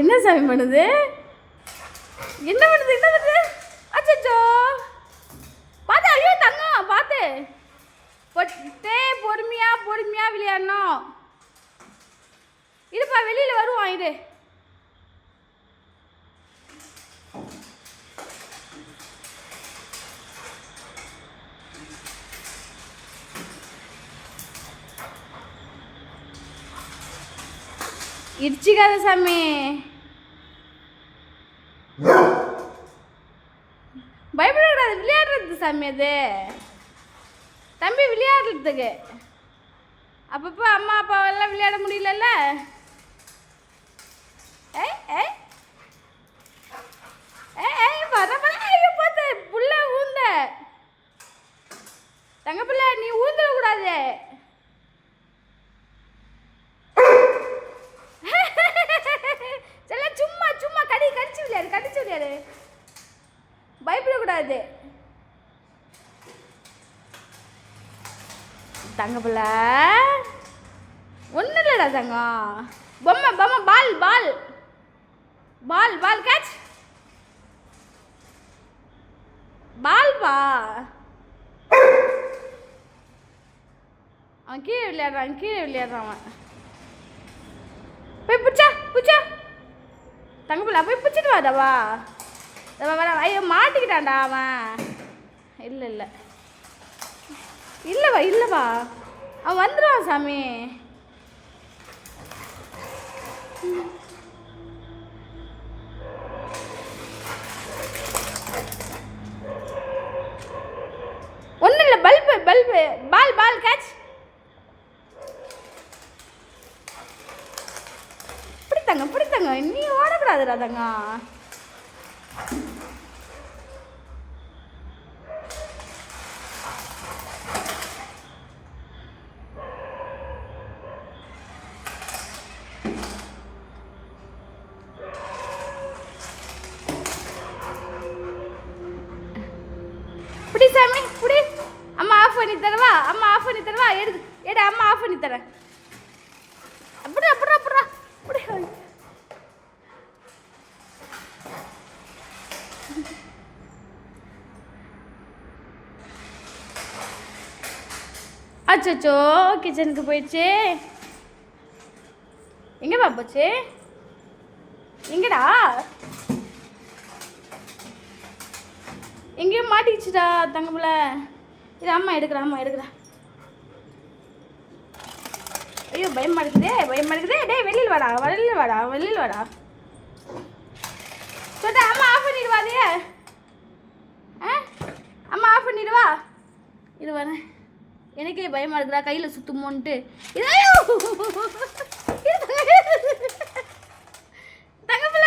என்ன சாமி பண்ணுது? என்ன பண்ணுது என்ன பண்ணுது? அச்சோ பார்த்து ஐயோ தங்கம் பார்த்து பொட்டே பொறுமையா பொறுமையா விளையாடணும். இருப்பா வெளியில் வருவான் இது இடிச்சிக்காத சாமி. பயப்படக்கூடாது விளையாடுறது சாமி அது. தம்பி விளையாடுறதுக்கு. அப்பப்போ அம்மா அப்பாவெல்லாம் விளையாட முடியலல்ல? ஏ ஏ ஏய் ஏய் வர வர ஐயோ பார்த்து புள்ள ஊந்த தங்க பிள்ளை நீ ஊந்துடக்கூடாது செல்ல சும்மா சும்மா கடி கடிச்சு விளையாடு கடிச்சு விளையாடு கூடாது தங்க பிள்ள. ஒன்றும் இல்லைடா தங்கம். பொம்மை பொம்மை பால் பால். பால் பால் கேட்ச். பால் பா. அவன் கீழே விளையாடுறான் கீழே விளையாடுறான் அவன். போய் பிடிச்சா பிடிச்சா. தங்க பிள்ளை போய் பிடிச்சிட்டு வாதாவா வர ஐயோ மாட்டிக்கிட்டான்டா அவன். இல்லை இல்லை. இல்லைவா இல்லைவா? அவன் வந்துடுவான் சாமி. ஒன்றும் இல்லை bulb bulb. Ball ball catch பிடித்தாங்க பிடித்தாங்க. நீ ஓடக்கூடாதுடா தங்க சாமி பிடி அம்மா ஆஃப் பண்ணி தரவா? அம்மா ஆஃப் பண்ணி தரவா? எடு எடு அம்மா ஆஃப் பண்ணி தரேன். அப்படி அப்படி அப்படியா அப்படி அச்சோ கிச்சனுக்கு போயிடுச்சு. எங்கேப்பா போச்சு? எங்கடா? எங்கேயும் மாட்டிக்கிச்சுடா தங்கப்புல இது அம்மா எடுக்கிறா அம்மா எடுக்கிறா. ஐயோ பயமா இருக்குதே பயமா இருக்குதே டேய் வெளியில் வாடா வெளியில் வாடா வெளியில் வாடா. சொல்லிட்டு அம்மா ஆஃப் பண்ணிடுவா ஆ? அம்மா ஆஃப் பண்ணிடுவா இது வரேன். எனக்கே பயமா இருக்குதா கையில் சுத்துமோன்ட்டு. இது ஐயோ! இது தங்கப்புல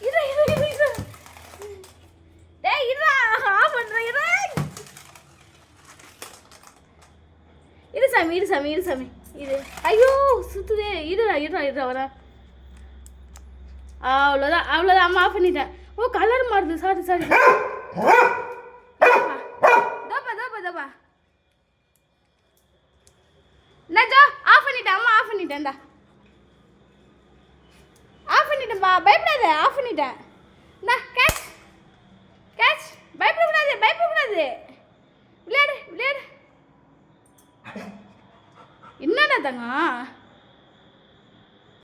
இரு இரு இரு இரு டேய் இருடா ஆஃப் பண்றேன் இரு இரு சாமி இரு சாமி இரு சாமி. இது. ஐயோ சுத்துதே. இருடா இருடா இருடா வரா. அவ்வளோதான் அவ்வளோதான் அம்மா ஆஃப் பண்ணிட்டேன். ஓ கலர் மாறுது. சாரி சாரி தோப்பா தோப்பா தோப்பா நஜா ஆஃப் பண்ணிட்டேன். அம்மா ஆஃப் பண்ணிட்டேன்டா ஆஃப் பண்ணிட்டேன்பா பயப்படாத ஆஃப் பண்ணிட்டேன். இந்தா கேட்ச் கேட்ச் பயப்படக்கூடாது பயப்படக்கூடாது. விளையாடு விளையாடு என்னடா தங்கம்